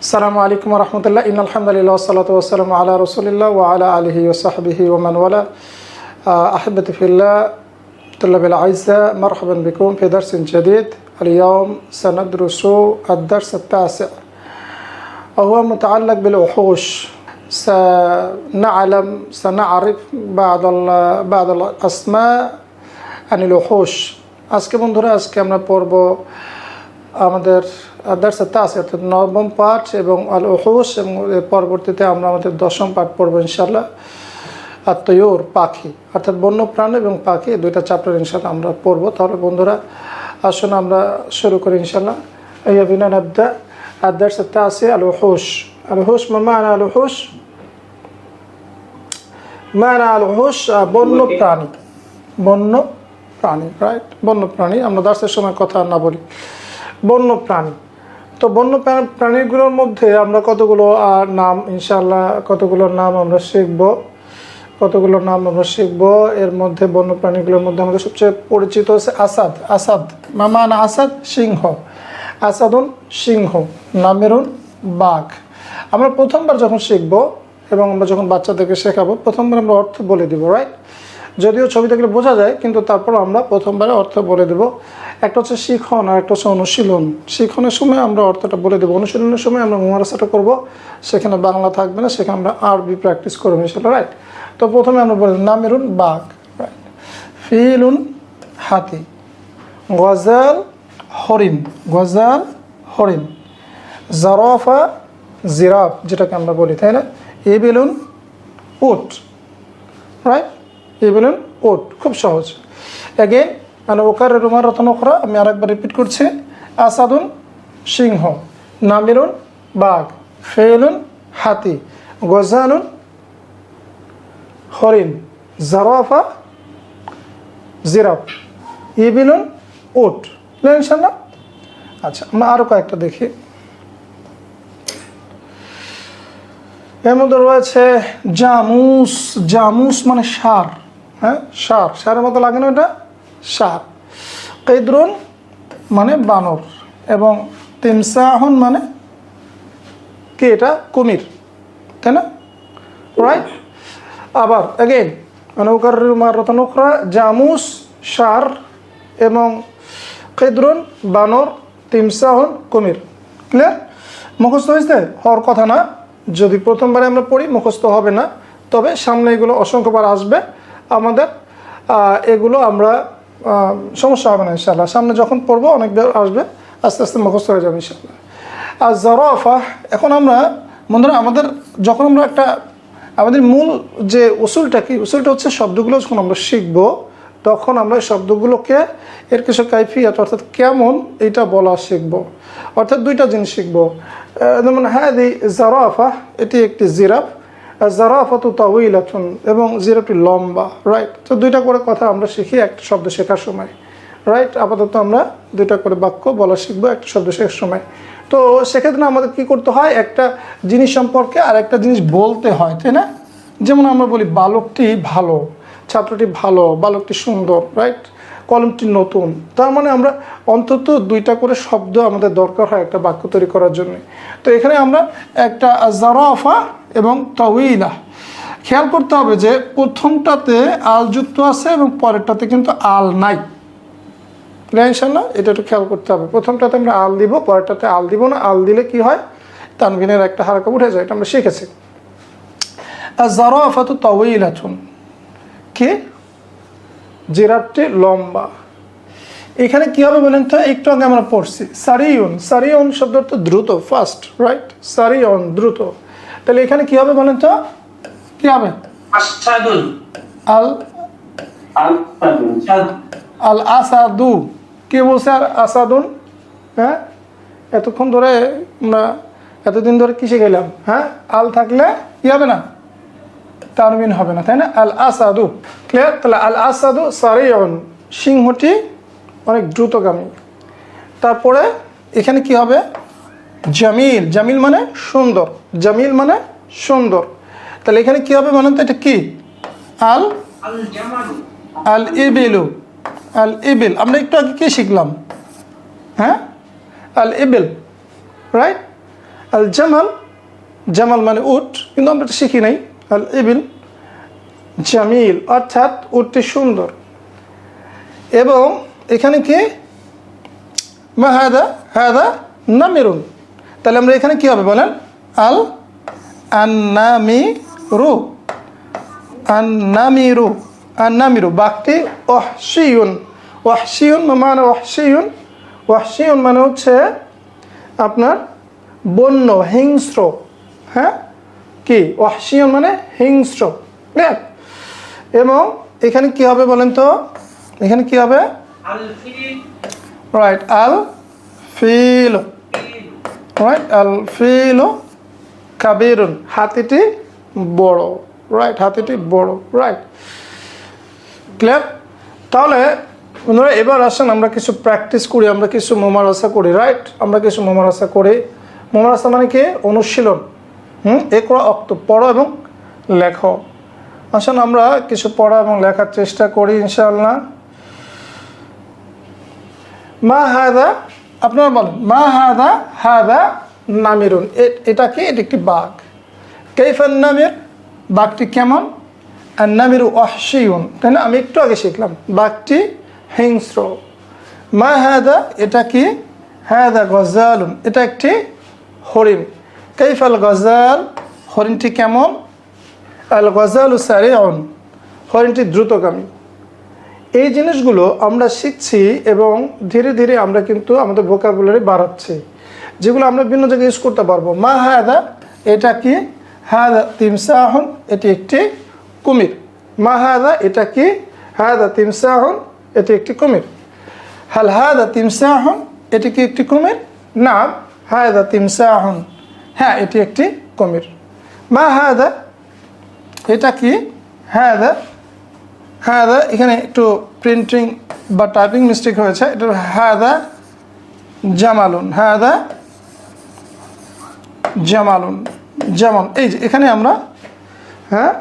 السلام عليكم ورحمة الله إن الحمد لله والصلاة والسلام على رسول الله وعلى آله وصحبه ومن والاه آه، أحبتي في الله طلاب الأعزاء مرحبا بكم في درس جديد اليوم سندرس الدرس التاسع وهو متعلق بالوحوش سنعلم سنعرف بعض ال- بعض الأسماء عن الوحوش আজকে বন্ধুরা আজকে আমরা পড়ব আমাদের আদ্যার্সের তা আছে, অর্থাৎ নবম পাঠ এবং আল ওহস এবং পরবর্তীতে আমরা আমাদের দশম পাঠ পড়ব ইনশাল্লাহ আর তৈর পাখি, অর্থাৎ বন্যপ্রাণ এবং পাখি দুইটা চ্যাপ্টার ইনশাল্লাহ আমরা পড়ব। তাহলে বন্ধুরা, আসুন আমরা শুরু করি ইনশাল্লাহ ইয়াবিনা আবদা আর দার্সে তাসে আল ওহস আল হোস মামা আনা আল হোস মানা আল হোস বন্য প্রাণী বন্য প্রাণী রাইট বন্য প্রাণী আমরা দার্সের সময় কথা না বলি। বন্য প্রাণী তো বন্য প্রাণীগুলোর মধ্যে আমরা কতগুলো নাম ইনশাল্লাহ কতগুলো নাম আমরা শিখব? কতগুলো নাম আমরা শিখব? এর মধ্যে বন্য প্রাণীগুলোর মধ্যে আমাদের সবচেয়ে পরিচিত হচ্ছে আসাদ। আসাদ মামান আসাদ সিংহ। আসাদুন সিংহ, নামেরুন বাঘ। আমরা প্রথমবার যখন শিখব এবং আমরা যখন বাচ্চাদেরকে শেখাবো, প্রথমবার আমরা অর্থ বলে দিব রাইট যদিও ছবি দেখলে বোঝা যায়, কিন্তু তারপর আমরা প্রথমবারে অর্থ বলে দেব। একটা হচ্ছে শিখন আর একটা হচ্ছে অনুশীলন। শিখনের সময় আমরা অর্থটা বলে দেবো। অনুশীলনের সময় আমরা মুমারাসাটা করব। সেখানে বাংলা থাকবে না, সেখানে আমরা আরবি প্র্যাকটিস করব সেটা রাইট তো প্রথমে আমরা বলে নামেরুন বাঘ রাইট ফিলুন হাতি, গজাল হরিণ গজাল হরিণ, জারফা জিরাফ যেটাকে আমরা বলি, তাই না? এবেলুন উট রাইট এবেলুন উট, খুব সহজ। অ্যাগেন মানে ওকার রুমার রতনকরা আমি আরেকবার রিপিট করছি। আসাদুন সিংহ, নামিরুন বাঘ, ফেলুন হাতি গজানুন হরিণ, জারফা জিরাফ, ইবিলুন উট। ইনশাল্লাহ আচ্ছা আমরা আরও কয়েকটা দেখি। এর মধ্যে রয়েছে জামুস জামুস মানে সার হ্যাঁ? সার, সারের মতো লাগে না এটা সার কেদ্রুন মানে বানর এবং তিমসাহন মানে কি এটা? কুমির। তাই না? রাইট আবার অ্যাগেন অনুকার রতনুখরা জামুস, সার এবং কেদ্রুন, বানর, তিমসাহন, কুমির। ক্লিয়ার মুখস্থ হয়েছে? হওয়ার কথা না। যদি প্রথমবারে আমরা পড়ি, মুখস্থ হবে না। তবে সামনে এগুলো অসংখ্যবার আসবে। আমাদের এগুলো আমরা সমস্যা হবে না ইনশাল্লাহ সামনে যখন পড়ব অনেকবার আসবে, আস্তে আস্তে মুখস্থ হয়ে যাবে ইনশাল্লাহ আর জরফা এখন আমরা, বন্ধুরা, আমাদের যখন আমরা একটা, আমাদের মূল যে উসুলটা কি, উসুলটা হচ্ছে শব্দগুলো যখন আমরা শিখব, তখন আমরা শব্দগুলোকে এর কিছু কাইফিয়াত, অর্থাৎ কেমন এটা বলা শিখব। অর্থাৎ দুইটা জিনিস শিখব। যেমন হ্যাঁ দি জারাফা এটি একটি জিরাফ। আর জারাফা তো তাউইলাতুন এবং জিরাফটি লম্বা রাইট তো দুইটা করে কথা আমরা শিখি, একটা শব্দ শেখার সময় রাইট আপাতত আমরা দুইটা করে বাক্য বলা শিখব, একটা শব্দ শেখার সময়। তো সেক্ষেত্রে আমাদের কি করতে হয়? একটা জিনিস সম্পর্কে আর একটা জিনিস বলতে হয়, তাই না? যেমন আমরা বলি, বালকটি ভালো, ছাত্রটি ভালো, বালকটি সুন্দর রাইট কলমটি নতুন। তার মানে আমরা অন্তত দুইটা করে শব্দ আমাদের দরকার হয় একটা বাক্য তৈরি করার জন্য। তো এখানে আমরা একটা জারাফা এবং তাউইলা খেয়াল করতে হবে যে প্রথমটাতে আল যুক্ত আছে এবং পরেরটাতে কিন্তু আল নাই। ইনশাল্লাহ এটা একটু খেয়াল করতে হবে। প্রথমটাতে আমরা আল দিব, পরেরটাতে আল দিব না। আল দিলে কি হয়? তানভিনের একটা হারকা উঠে যায়, এটা আমরা শিখেছি। আর জারাফাতু কি? জিরাফটি লম্বা। এখানে কি হবে বলেন তো? একটু আগে আমরা পড়ছি। সারিউন। সারিউন শব্দ অর্থ দ্রুত ফাস্ট রাইট সারিয়ন দ্রুত। তাহলে এখানে কি হবে বলেন তো? কি হবে? আল আল আসাদু। কে বলছে আর আসাদুন? হ্যাঁ? এতক্ষণ ধরে আমরা এতদিন ধরে কিসে গেলাম? হ্যাঁ? আল থাকলে কি হবে না? তানবিন হবে না তাই না? আল আসাদু। ক্লিয়ার তাহলে আল আসাদু সারিয়ন। সিংহটি অনেক দ্রুতগামী। তারপরে এখানে কি হবে? জামিল জামিল মানে সুন্দর জামিল মানে সুন্দর। তাহলে এখানে কি হবে বলেন তো এটা কি? আল? আল ইবেলু আল ইবেল আমরা একটু আগে কি শিখলাম? হ্যাঁ? আল ইবেল রাইট আল জামাল জামাল মানে উট কিন্তু আমরা এটা শিখি নাই। আল ইবিল জামিল অর্থাৎ উটটি সুন্দর। এবং এখানে কি? মা হাদা হাদা নামিরুন। তাহলে আমরা এখানে কি হবে বলেন? আল আন্নামি রু। আন্নামিরু আন্নামিরু বাক্যটি অহসিউন ওয়াহসিউন মানে ওয়াহসিউন ওয়াহসিউন মানে হচ্ছে আপনার বন্য হিংস্র। হ্যাঁ? কি? ওয়াহসিউন মানে হিংস্র। ঠিক এবং এখানে কি হবে বলেন তো? এখানে কি হবে? রাইট আল ফিল। রাইট আল কাবিরুন, হাতিটি বড় রাইট হাতিটি বড় রাইট ক্লিয়ার তাহলে এবার আসেন, আমরা কিছু প্র্যাকটিস করি, আমরা কিছু মোমারাসা করি রাইট আমরা কিছু মোমারাসা করি। মোমারাসা মানে কি? অনুশীলন। হুম? করা অক্ত, পড়ো এবং লেখো। আসুন, আমরা কিছু পড়া এবং লেখার চেষ্টা করি, ইনশাআল্লাহ। মা হাদা আপনারা বলেন, মা হাদা হাদা নামিরুন। এ- এটা কি? এটা একটি বাঘ। কেফান নামের? বাঘটি কেমন? আর নামিরু অহসিউন তাই না? আমি একটু আগে শিখলাম, বাঘটি হিংস্র। মা হাদা? এটা কি? হাদা গজালুন। এটা একটি হরিণ। কৈফাল গজাল? হরিণটি কেমন? আল গজালু সারিউন। হরিণটি দ্রুতগামী। এই জিনিসগুলো আমরা শিখছি এবং ধীরে ধীরে আমরা কিন্তু আমাদের ভোকাবুলারি বাড়াচ্ছি। যেগুলো আমরা বিভিন্ন জায়গায় ইউজ করতে পারব। মা হায়দা এটা কি? হায়দা তিমসাহন, এটি একটি কুমির। মা হায়দা এটা কি? হায়দা তিমসাহন, এটি একটি কুমির। হাল হায়দা তিমসাহন, এটি কি একটি কুমির? না হায়দা তিমসাহন। হ্যাঁ এটি একটি কুমির। মা হায়দা এটা কি? হায়দা হাদা, এখানে একটু প্রিন্টিং বা টাইপিং মিস্টেক হয়েছে। এটা হাদা জামালুন হাদা জামালুন যেমন এই যে, এখানে আমরা হ্যাঁ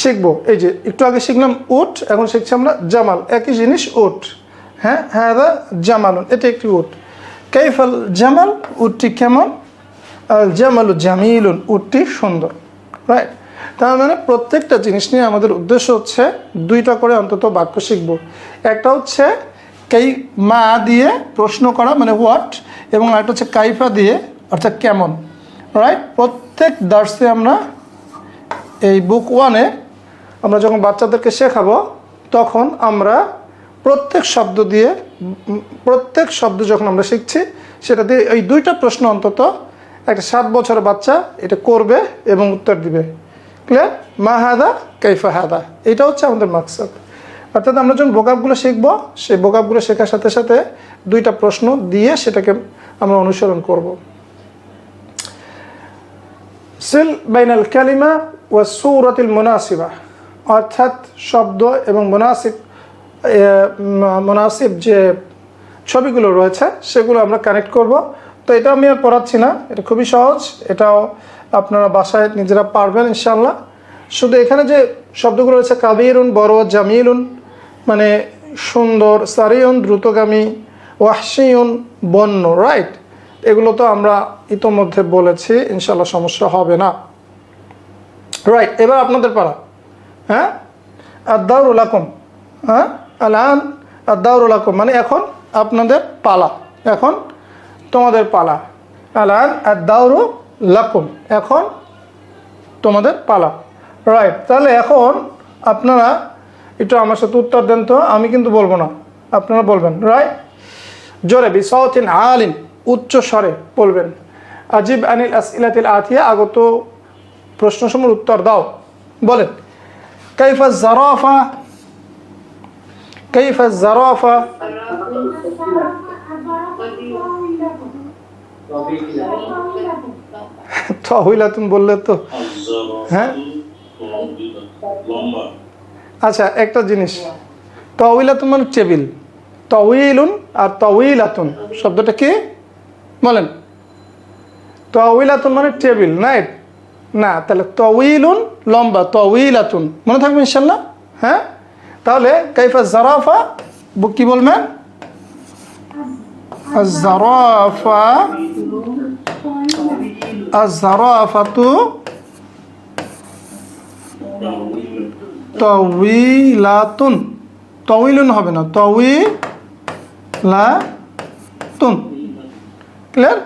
শিখব। এই যে, একটু আগে শিখলাম উট, এখন শিখছি আমরা জামাল। একই জিনিস, উট। হ্যাঁ হাদা জামালুন, এটা একটি উট। কাইফাল জামাল, উটটি কেমন? আল জামালু জামিলুন, উটটি সুন্দর রাইট তার মানে প্রত্যেকটা জিনিস নিয়ে আমাদের উদ্দেশ্য হচ্ছে দুইটা করে অন্তত বাক্য শিখব। একটা হচ্ছে কাই মা দিয়ে প্রশ্ন করা মানে হোয়াট এবং আরেকটা হচ্ছে কাইফা দিয়ে, অর্থাৎ কেমন। রাইট প্রত্যেক দার্সে আমরা এই বুক ওয়ানে আমরা যখন বাচ্চাদেরকে শেখাবো, তখন আমরা প্রত্যেক শব্দ দিয়ে প্রত্যেক শব্দ যখন আমরা শিখছি, সেটা দিয়ে এই দুইটা প্রশ্ন অন্তত একটা সাত বছরের বাচ্চা এটা করবে এবং উত্তর দিবে। ক্লিয়ার মা হাদা কৈফা হাদা। এটা হচ্ছে আমাদের মাকসাদ। অর্থাৎ আমরা যখন বোকাবগুলো শিখব, সেই বোকাবগুলো শেখার সাথে সাথে দুইটা প্রশ্ন দিয়ে সেটাকে আমরা অনুসরণ করব। সিল বাইনাল ক্যালিমা ও সুরতিল মুনাসিবা। অর্থাৎ শব্দ এবং মুনাসিব মুনাসিব যে ছবিগুলো রয়েছে, সেগুলো আমরা কানেক্ট করব। তো এটা আমি আর পড়াচ্ছি না, এটা খুবই সহজ, এটাও আপনারা বাসায় নিজেরা পারবেন ইনশাল্লাহ শুধু এখানে যে শব্দগুলো রয়েছে, কাবিরুন, বড়, জামিলুন মানে সুন্দর সারিউন দ্রুতগামী ওয়াহসিউন বন্য রাইট এগুলো তো আমরা ইতোমধ্যে বলেছি ইনশাল্লাহ সমস্যা হবে না। রাইট এবার আপনাদের পালা হ্যাঁ? আদাউরুল আকুম। হ্যাঁ? আলান আদাউরুল আকুম। মানে এখন আপনাদের পালা। এখন তোমাদের পালা। আলান আদাউরু লাকুম এখন তোমাদের পালা রাইট তাহলে এখন আপনারা একটু আমার সাথে উত্তর দেন তো আমি কিন্তু বলব না আপনারা বলবেন রাইট জোরে বিসতিন আলিন উচ্চ স্বরে বলবেন আজিব আনিল আসইলাতিল আতিয়া আগত প্রশ্নসমূহের উত্তর দাও বলেন কাইফা জারাফা কাইফা জারাফা তহিলাতুন বললে তো। হ্যাঁ? আচ্ছা একটা জিনিস। তউইলাতুন মানে টেবিল তউইলুন আর তউইলাতুন শব্দটা কি? বলেন। তউইলাতুন মানে টেবিল রাইট না, তাহলে তউইলুন লম্বা তউইলাতুন মনে থাকবে ইনশাল্লাহ? হ্যাঁ? তাহলে কাইফা জারাফা, কি বলবেন? জারাফা আজারাফাতু তউইলাতুন তউইলুন হবে না তউইলাতুন ক্লিয়ার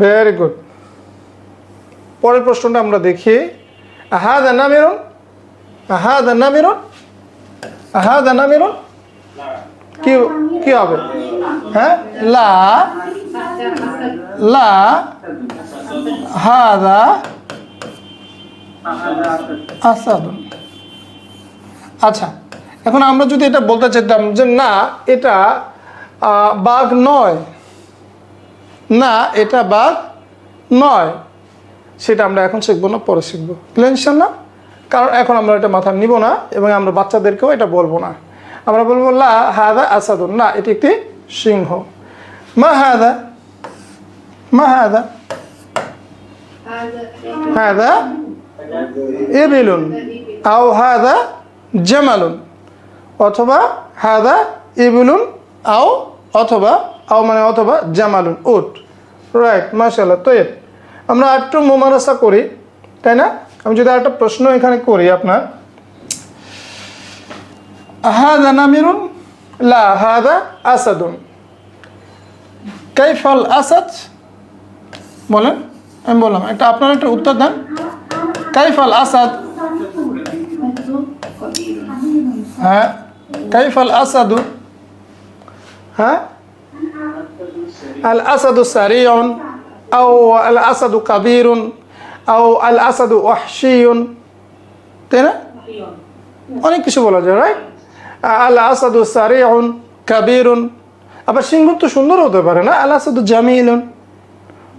ভেরি গুড পরের প্রশ্নটা আমরা দেখি। আহাদা নামিরুন আহাদা নামিরুন আহাদা নামিরুন কি কি হবে? হ্যাঁ? লা লা, হাদা আসাদুন আচ্ছা এখন আমরা যদি এটা বলতে চাইতাম যে না, এটা বাঘ নয়। না, এটা বাঘ নয়। সেটা আমরা এখন শিখব না, পরে শিখব। ক্লিয়ার না কারণ এখন আমরা এটা মাথায় নিব না এবং আমরা বাচ্চাদেরকেও এটা বলব না। আমরা বলব, লা হাদা আসাদুন। না, এটি একটি সিংহ। মা হাদা মা হাদা হাদা ইবিলুন, আও হাদা জামালুন, অথবা হাদা ইবিলুন, আও অথবা, আও মানে অথবা জামালুন, উট। রাইট মাশাল্লাহ তো আমরা একটু মোমারাসা করি, তাই না? আমি যদি একটা প্রশ্ন এখানে করি আপনার হাদা নামিরুন লা হাদা আসাদুন কাইফাল আসাদ বলেন আমি বললাম একটা আপনার একটা উত্তর দেন কাইফাল আসাদ হ্যাঁ কাইফাল আসাদু হ্যাঁ আল আসাদু সারিউন আও আল আসাদু কাবিরুন আও আল আসাদু ওয়াহশিউন তাই না অনেক কিছু বলা যায় রাইট আল আসাদু সারিউন, কাবিরুন। আবার সিংহ তো সুন্দর হতে পারে না আল আসাদু জামিলুন।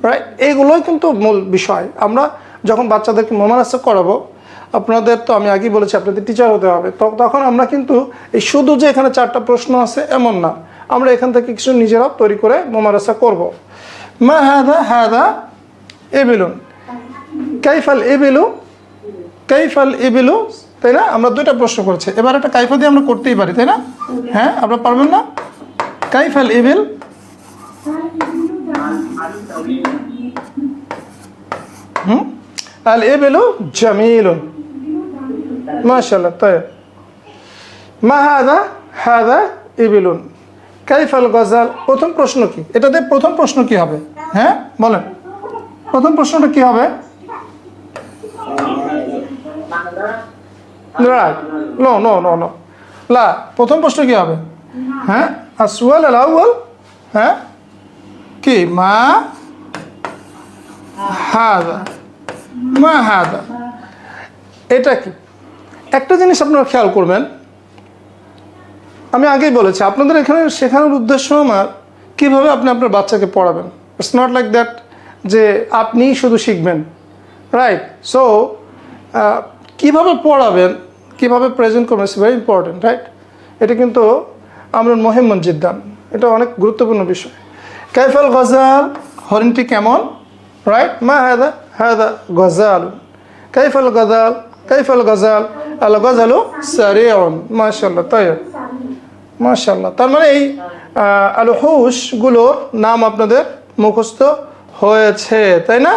রাইট এইগুলোই কিন্তু মূল বিষয়। আমরা যখন বাচ্চাদেরকে মোমানাসা করাবো, আপনাদের তো আমি আগেই বলেছি, আপনাদের টিচার হতে হবে। তো তখন আমরা কিন্তু এই শুধু যে এখানে চারটা প্রশ্ন আছে, এমন না। আমরা এখান থেকে কিছু নিজেরা তৈরি করে মোমারাসা করব। মা হাদা হাদা এবিলুন। কাইফাল এ এবিলু, কাইফাল এবিলু তাই না? আমরা দুইটা প্রশ্ন করেছি। এবার একটা কাইফা দিয়ে আমরা করতেই পারি, তাই না? হ্যাঁ আপনারা পারবেন না? কাইফাল ইভিল হুম? আল ইবিলু জামিল মাশাল্লাহ তাই। মা হাদা হাদা ইবিলুন। কাইফাল গজাল, প্রথম প্রশ্ন কি? এটাতে প্রথম প্রশ্ন কি হবে? হ্যাঁ বলেন। প্রথম প্রশ্নটা কি হবে? রাইট লা, প্রথম প্রশ্ন কি হবে? হ্যাঁ? আসওয়াল আল আউয়াল হ্যাঁ? কি? মা? হাদা। মা হাদা। এটা কি? একটা জিনিস আপনারা খেয়াল করবেন। আমি আগেই বলেছি, আপনাদের এখানে শেখানোর উদ্দেশ্য আমার কীভাবে আপনি আপনার বাচ্চাকে পড়াবেন। ইটস নট লাইক দ্যাট যে আপনিই শুধু শিখবেন। রাইট সো কীভাবে পড়াবেন কীভাবে প্রেজেন্ট করবেন ইটস ভেরি ইম্পর্টেন্ট রাইট এটা কিন্তু আমরা মহিমন জিদ্দান এটা অনেক গুরুত্বপূর্ণ বিষয়। কাইফাল গজাল, হরিণটি কেমন? রাইট মা হাদা হাদা গজাল। কাইফাল গজাল কাইফাল গজাল, আল গজালু সারিয়ন মাশাল্লাহ তাই মাশাল্লাহ তার মানে এই আল হুসগুলোর নাম আপনাদের মুখস্থ হয়েছে, তাই না?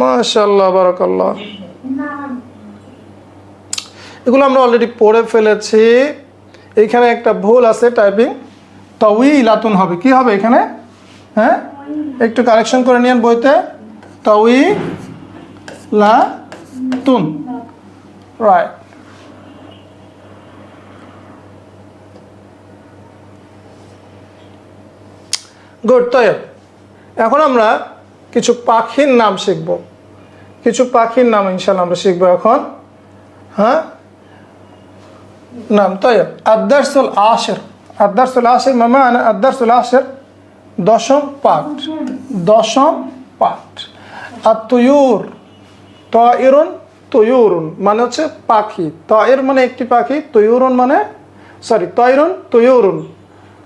মাশাল্লাহ বারাকাল্লাহ। এগুলো আমরা অলরেডি পড়ে ফেলেছি। এখানে একটা ভুল আছে টাইপিং তউই লাতুন হবে। কি হবে এখানে? হ্যাঁ? একটু কারেকশন করে নিন বইতে। তউই লা তুন রাইট গুড তৈব এখন আমরা কিছু পাখির নাম শিখব। কিছু পাখির নাম ইনশাল্লাহ আমরা শিখব এখন। হ্যাঁ? নাম তৈব আদার্সুল আশের আদার্সুল আশের মামা আদার্সুল আশের দশম পাঠ দশম পাঠ আর তুয়ুর তয়রুন তয়ুরুন মানে হচ্ছে পাখি তয়ের মানে একটি পাখি তয়ুরুন মানে সরি তয়রুন তয়ুরুন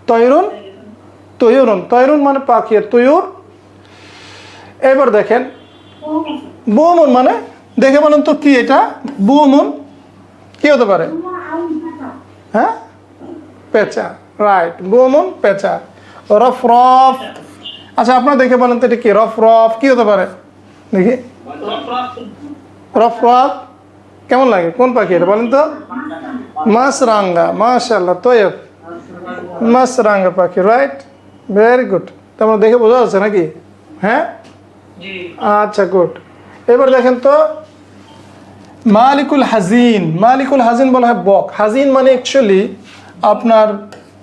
তয়রুন তয়ুরুন তয়রুন মানে পাখি আর তয়ুর এবার দেখেন বুমুন মানে দেখে বলেন তো কি এটা বুমুন কি হতে পারে হ্যাঁ পেঁচা রাইট বুমুন পেঁচা রফ রফ আচ্ছা আপনারা দেখে বলেন তো এটা কি? রফ রফ কি হতে পারে? দেখি। রফ রফ কেমন লাগে? কোন পাখি এটা বলেন তো? মাছরাঙ্গা। মাশাল্লাহ তৈব মাছরাঙ্গা পাখি রাইট ভেরি গুড তোমরা দেখে বোঝা যাচ্ছে নাকি? হ্যাঁ? জি। আচ্ছা গুড এবার দেখেন তো মালিকুল হাজিন মালিকুল হাজিন বলা হয় বক। হাজিন মানে অ্যাকচুয়ালি আপনার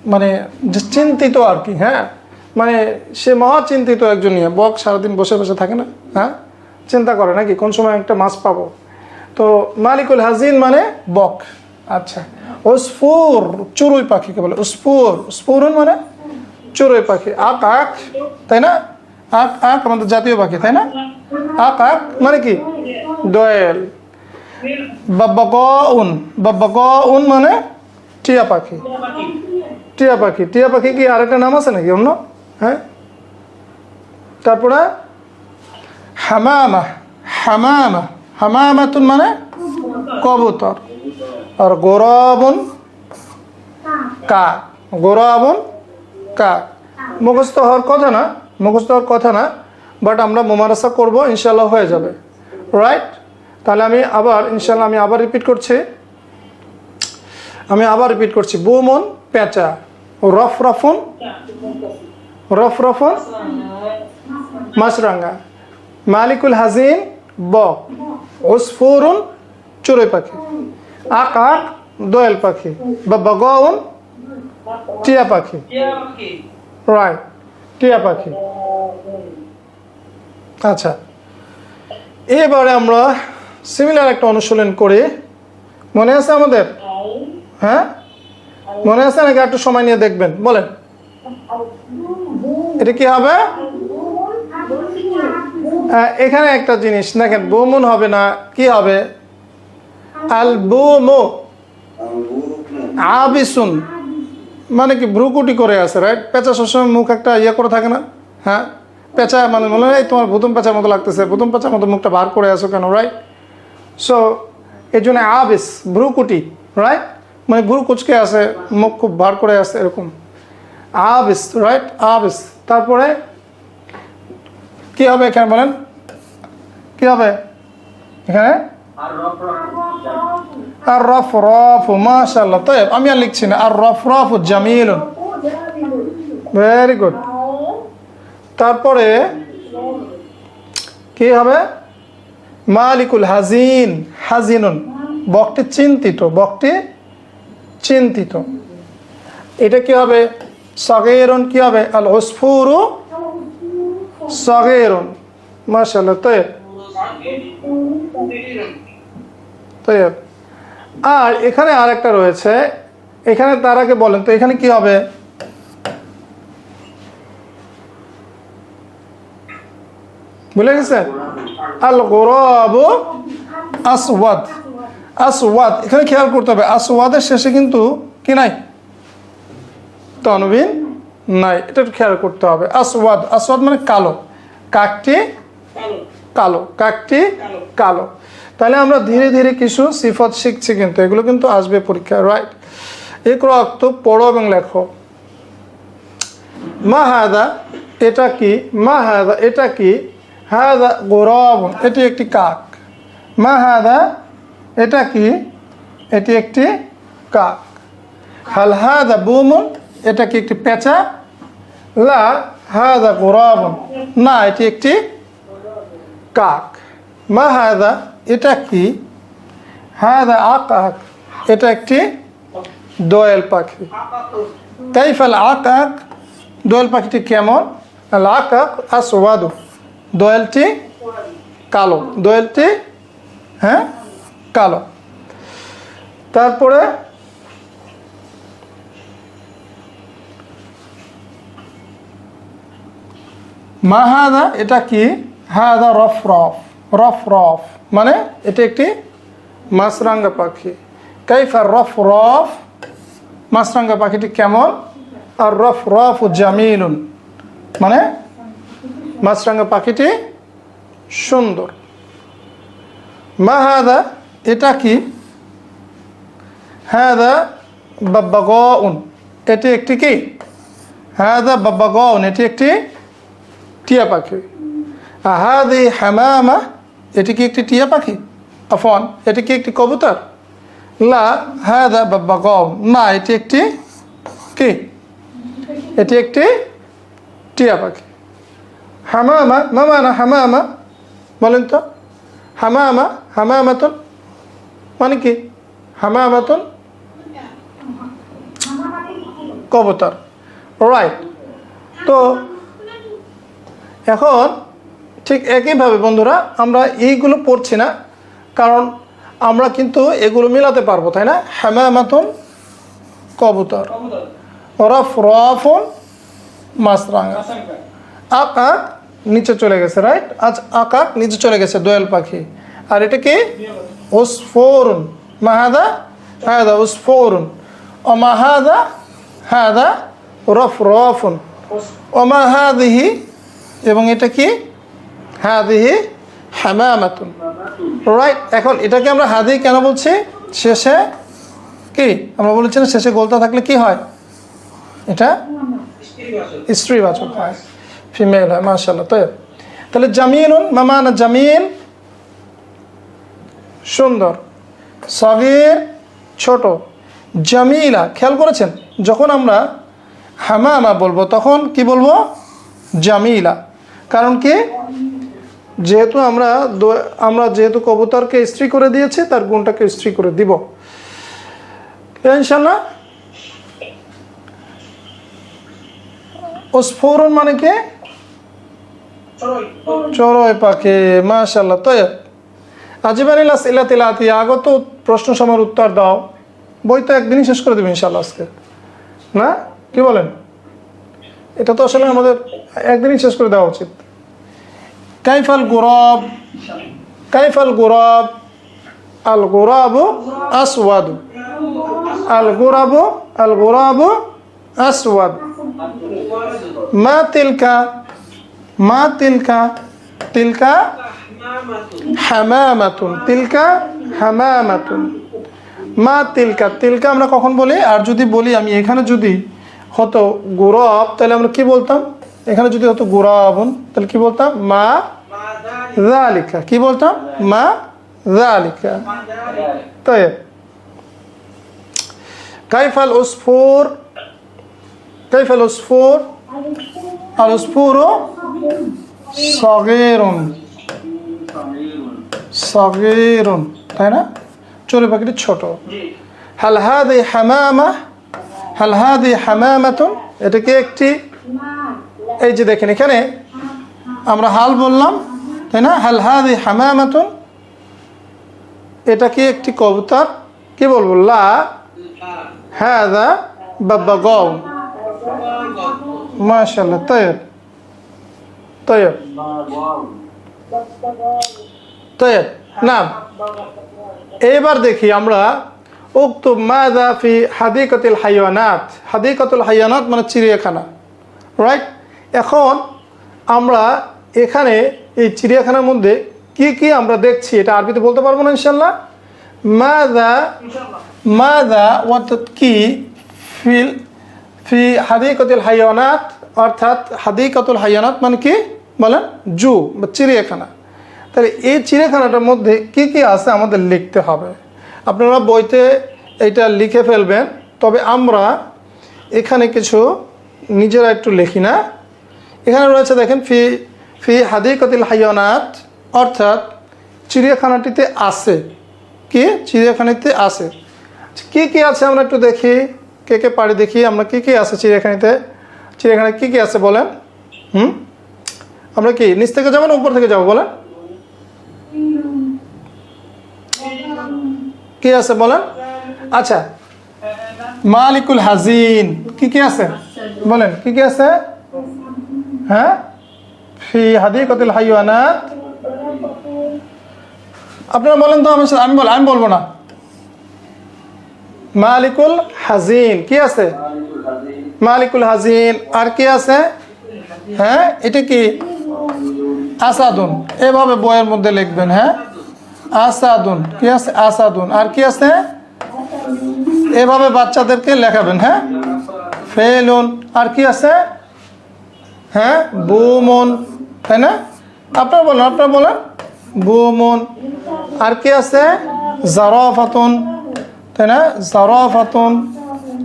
মানে চিন্তিত আর কি হ্যাঁ? মানে সে মহা চিন্তিত একজন ইয়ে বক সারাদিন বসে বসে থাকে না হ্যাঁ? চিন্তা করে নাকি কোন সময় একটা মাছ পাবো? তো মালিকুল হাজিন মানে বক। আচ্ছা। ওসফুর চড়ুই পাখিকে বলে? উসফুর। উসফুরুন মানে চড়ুই পাখি। আক আক, তাই না? আক আক আমাদের জাতীয় পাখি, তাই না? আক আক মানে কি? দোয়েল। বাব্বাকুন বাব্বাকুন মানে টিয়া পাখি। টিয়া পাখি। টিয়া পাখি কি আরেকটা নাম আছে নাকি অন্য? হ্যাঁ? তারপরে হামামা হামামা। হামামাতুন মানে কবুতর। আর গোরাবন কাক গোরাবন কাক মুখস্থ হওয়ার কথা না, মুখস্থ হওয়ার কথা না বাট আমরা মোমারাসা করব ইনশাল্লাহ হয়ে যাবে। রাইট তাহলে আমি আবার ইনশাল্লাহ আমি আবার রিপিট করছি। আমি আবার রিপিট করছি। বুমন পেঁচা রফ রফুন রফ রফন মাছরাঙ্গা মালিকুল হাজিন বক ওসফুরুন চড়ুই পাখি। আক আক দোয়েল পাখি। বা বগউন টিয়া পাখি। রাইট টিয়া পাখি। আচ্ছা এবারে আমরা সিমিলার একটা অনুশীলন করি। মনে আছে আমাদের? হ্যাঁ? মনে আছে? নাকি একটু সময় নিয়ে দেখবেন। বলেন। এটা কি হবে? আহ, এখানে একটা জিনিস। দেখেন বুমুন হবে না। কি হবে? আল বুমু আবিসুন। মানে কি ভ্রুকুটি করে আছে রাইট পেঁচা সবসময় মুখ একটা ইয়ে করে থাকে না? হ্যাঁ? পেঁচা মানে মনে হয় তোমার ভুতুম পেঁচার মতো লাগতেছে। ভুতুম পেঁচার মতো মুখটা বার করে আসো কেন রাইট সো এই জন্য আবিস ভ্রুকুটি রাইট মানে ভ্রু কুচকে আছে, মুখ খুব বার করে আছে, এরকম। আবিস রাইট আবিস তারপরে কি হবে এখানে বলেন? কি হবে? এখানে? আর রফ রফ মাশাল্লাহ তো আমি আর লিখছি না। আর rough rough Jamil very good তারপরে কি হবে? মালিকুল হাজিন, হাজিনুন। বকটি চিন্তিত বকটি চিন্তিত। এটা কি হবে? সগেরন কি হবে? আল ওসফুরু সগেরন। মাশাল্লাহ তো আর এখানে আর একটা রয়েছে। এখানে তার আগে বলেন, তো এখানে কি হবে? বুঝলে গেছেন আল গোরব আসওয়াদ। আসওয়াদ, এখানে খেয়াল করতে হবে, আসওয়াদের শেষে কিন্তু কি নাই? তনবিন নাই, এটা একটু খেয়াল করতে হবে। আসওয়াদ আসওয়াদ মানে কালো। কাকটি কালো কাকটি কালো। তাহলে আমরা ধীরে ধীরে কিছু সিফত শিখছি কিন্তু, এগুলো কিন্তু আসবে পরীক্ষা রাইট এক রক্ত পড়ো এবং লেখো। মা হাদা, এটা কি? মা হাদা, এটা কি? হাদা গৌরব, এটি একটি কাক। মা হাদা, এটা কি? এটি একটি কাক। হাল হাদা বুমুন, এটা কি একটি পেঁচা? লা হাদা গৌরব, না, এটি একটি কাক। মা হাদা, এটা কি? হাদা আক আক এটা একটি দোয়েল পাখি। কাইফাল আক আক দোয়েল পাখিটি কেমন? আল আক আক আসওয়াদু। দোয়েলটি কালো, দোয়েলটি হ্যাঁ? কালো। তারপরে মা হাদা, এটা কি? হাদা রফ রফ রফ রফ মানে এটা একটি মাছরাঙ্গা পাখি। কাইফা রফ রফ, মাছরাঙ্গা পাখিটি কেমন? আর রফ রফ জামিলুন মানে মাছরাঙ্গা পাখিটি সুন্দর। মা হাদা এটা কি? হাদা বাব্বাগুন এটি একটি কি? হ্যাঁ হাদা বাব্বাগুন এটি একটি টিয়া পাখি। আহাদি হামামা, এটি কি একটি টিয়া পাখি? আফন এটি কি একটি কবুতর? লা হাদা বাবা গম না, এটি একটি কি? এটি একটি টিয়া পাখি। হামামা মামানা হামামা? বলেন তো। হামামা হামামাতন? মানে কি? হামামাতন? কবুতর। রাইট তো এখন ঠিক একইভাবে বন্ধুরা আমরা এইগুলো পড়ছি না কারণ আমরা কিন্তু এগুলো মিলাতে পারব তাই না? হ্যামামাতন কবুতর। রফ রফন মাছরাঙা। আক আক নিচে চলে গেছে রাইট আজ আক আক নিচে চলে গেছে, দোয়েল পাখি। আর এটা কি? ওসফোরুন। মাহাদা? হাদা ওসফোরুন। মাহাদা? হাদা? রফ, রফুন। ওমা হাদিহি এবং এটা কি? হাদিহি? হামামাতুন। রাইট এখন এটাকে আমরা হাদি কেন বলছি? শেষে কি? আমরা বলেছি না, শেষে গোলতা থাকলে কি হয়? এটা? স্ত্রীবাচক হয়। ফিমেল হয় মাশাল্লাহ তাই? তাহলে জামিনুন মামানা জামিন সুন্দর, সগির, ছোট, জামিলা, খেয়াল করেছেন? যখন আমরা হামামা বলব, তখন কি বলব? জামিলা। কারণ কি? যেহেতু আমরা আমরা যেহেতু কবুতরকে স্ত্রী করে দিয়েছি, তার গুণটাকে স্ত্রী করে দিব। ইনশাল্লাহ ওসফোরন মানে কি? চড়ই পাখি মাশাল্লাহ তো আজিবানিল আসিলা তিলাতি আগত প্রশ্ন সময়ের উত্তর দাও। বই তো একদিনই শেষ করে দেবে ইনশাল্লাহ আজকে। না? কি বলেন? এটা তো আসলে আমাদের একদিনই শেষ করে দেওয়া উচিত। কাইফাল গোরব কাইফাল গোরব, আল গোরাবু আসওয়াদু। আল গোরাবু আল গোরাবু আসওয়াদ। মা তিলকা মা তিলকা তিলকা হামামাতুন তিলকা হামামাতুন। মা তিলকা তিলকা আমরা কখন বলি? আর যদি বলি, আমি এখানে যদি হতো গোরব, তাহলে আমরা কি বলতাম? এখানে যদি হতো গোরাবন, তাহলে কি বলতাম? মা জালিকা কি বলতাম? মা জালিকা তাই কাইফাল উসফুর কাইফাল উসফুর। উসফুরু সগেরুন। সগেরুন তাই না? চড়ুই পাখিটি ছোট। হাল হাদি হামামা হাল হাদি হামামাতুন এটা কি একটি? এই যে দেখেন এখানে আমরা হাল বললাম তাই না? হাল হাদি হামামাতুন এটা কি একটি কবুতর? কি বলব? লা হাদা বাবা গম মাশাল্লাহ তৈব তৈব তৈব না এবার দেখি আমরা উক্তুব মাদা ফি হাদিকতুল হাইওয়ানাত হাদিকতুল হাইওয়ানাত মানে চিড়িয়াখানা রাইট এখন আমরা এখানে এই চিড়িয়াখানার মধ্যে কি কি আমরা দেখছি, এটা আরবিতে বলতে পারব না ইনশাল্লাহ মাদা মাদা অর্থাৎ কি? ফিল ফি হাদিকতুল হাইওয়ানাত অর্থাৎ হাদিকতুল হাইওয়ানাত মানে কি? বলেন, জু, বা চিড়িয়াখানা। তাহলে এই চিড়িয়াখানাটার মধ্যে কি কি আছে আমাদের লিখতে হবে? আপনারা বইতে এটা লিখে ফেলবেন, তবে আমরা এখানে কিছু নিজেরা একটু লিখি না। এখানে রয়েছে, দেখেন, ফি ফি হাদিকতিল হাইয়ানাত, অর্থাৎ চিড়িয়াখানাটিতে আছে। কি? চিড়িয়াখানাতে আছে। কি কি আছে আমরা একটু দেখি? কে কে পারি দেখি, আমরা কি কি আছে চিড়িয়াখানাতে? চিড়িয়াখানায় কি কি আছে বলেন? হুম? আমরা কি, নিচ থেকে যাব না উপর থেকে যাব বলেন? কি আছে বলেন? আচ্ছা মালিকুল হাজিন, কি কি আছে? বলেন, কি কি আছে? হ্যাঁ? ফি হাদিকতুল হাইওয়ানাত আপনারা বলেন তো সাথে আমি বল, আমি বলব না। মালিকুল হাজিন, কি আছে? মালিকুল হাজিন, আর কি আছে? হ্যাঁ এটা কি? আসাদুন, এভাবে বইয়ের মধ্যে লিখবেন হ্যাঁ? আসাদুন, কি আছে? আসাদুন, আর কি আছে? এভাবে বাচ্চাদেরকে লেখাবেন হ্যাঁ? ফেলুন, আর কি আছে? হ্যাঁ বুমন তাই না? আপনার বলেন আপনার বলেন। বুমন আর কি আছে? জারাফাতুন তাই না জারাফাতুন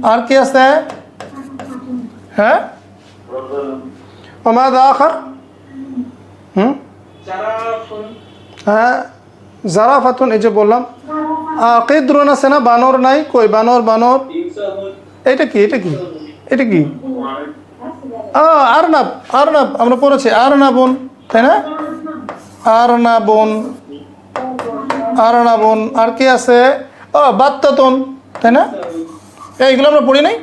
আর কি আছে হ্যাঁ وماذا آخر হুম জারাফুন হ্যাঁ জারাফাতুন এই যে বললাম কিদ্রুন আছে না বানর নাই কই বানর বানর এটা কি এটা কি এটা কি ও আরনাব আরনাব আমরা পড়েছি আরনাবন তাই না আরনাবন আরনাবন আর কি আছে ও বাত্তাতন তাই না? এইগুলো আমরা পড়ি নাই?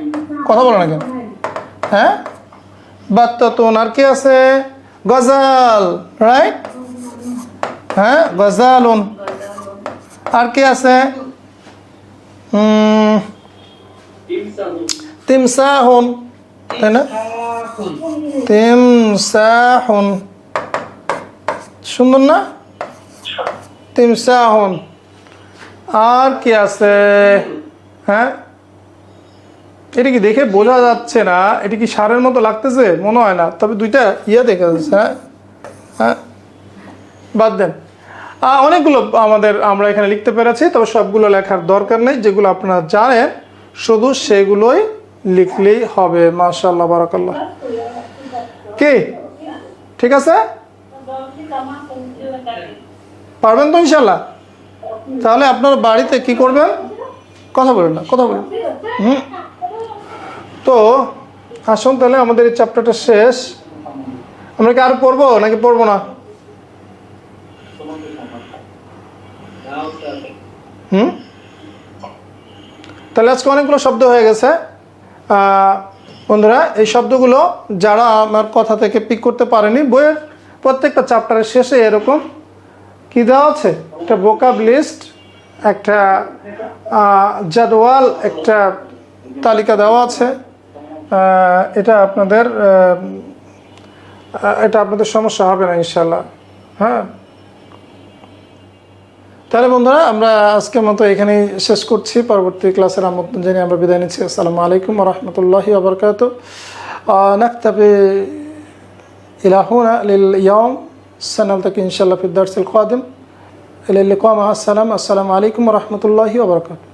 কথা বলো না কেন? হ্যাঁ? বাত্তাতন আর কি আছে? গজাল রাইট হ্যাঁ গজালুন। আর কি আছে? তিমসাহুন, তাই না? তিমসাহুন। সুন্দর না? তিমসাহুন। আর কি আছে? হ্যাঁ? এটা কি দেখে বোঝা যাচ্ছে না? এটা কি সারের মতো লাগতেছে? মনে হয় না। তবে দুইটা ইয়ে দেখা যাচ্ছে হ্যাঁ? হ্যাঁ? বাদ দেন। অনেকগুলো আমাদের আমরা এখানে লিখতে পেরেছি, তবে সবগুলো লেখার দরকার নেই। যেগুলো আপনারা জানেন, শুধু সেগুলোই লিখলেই হবে। মাশাল্লাহ বারাকাল্লাহ। কি? ঠিক আছে? পারবেন তো ইনশাল্লাহ তাহলে আপনার বাড়িতে কি করবেন? কথা বলেন না, কথা বলুন। হুম? তো, আসুন তাহলে, আমাদের এই চ্যাপ্টারটা শেষ। আমরা কি আর পড়ব, নাকি পড়ব না? হুম? তাহলে আজকে অনেকগুলো শব্দ হয়ে গেছে। বন্ধুরা, এই শব্দগুলো যারা আমার কথা থেকে পিক করতে পারেনি, বইয়ের প্রত্যেকটা চ্যাপ্টারের শেষে এরকম কি দেওয়া আছে? একটা বোকাব লিস্ট একটা জাদওয়াল একটা তালিকা দেওয়া আছে। এটা আপনাদের এটা আপনাদের সমস্যা হবে না ইনশাল্লাহ হ্যাঁ? তাহলে বন্ধুরা, আমরা আজকের মতো এখানেই শেষ করছি। পরবর্তী ক্লাসের আমন্ত্রণ জানিয়ে আমরা বিদায় নিচ্ছি। আসসালামু আলাইকুম রহমতুল্লাহি আবরকাত নাক্তাবি ইলাহুনা লিল সানাল তাকে ইনশাল্লাহ ফিদ্দার্সিল খাদিম। إلى اللقاء مع السلامة. السلام عليكم ورحمة الله وبركاته.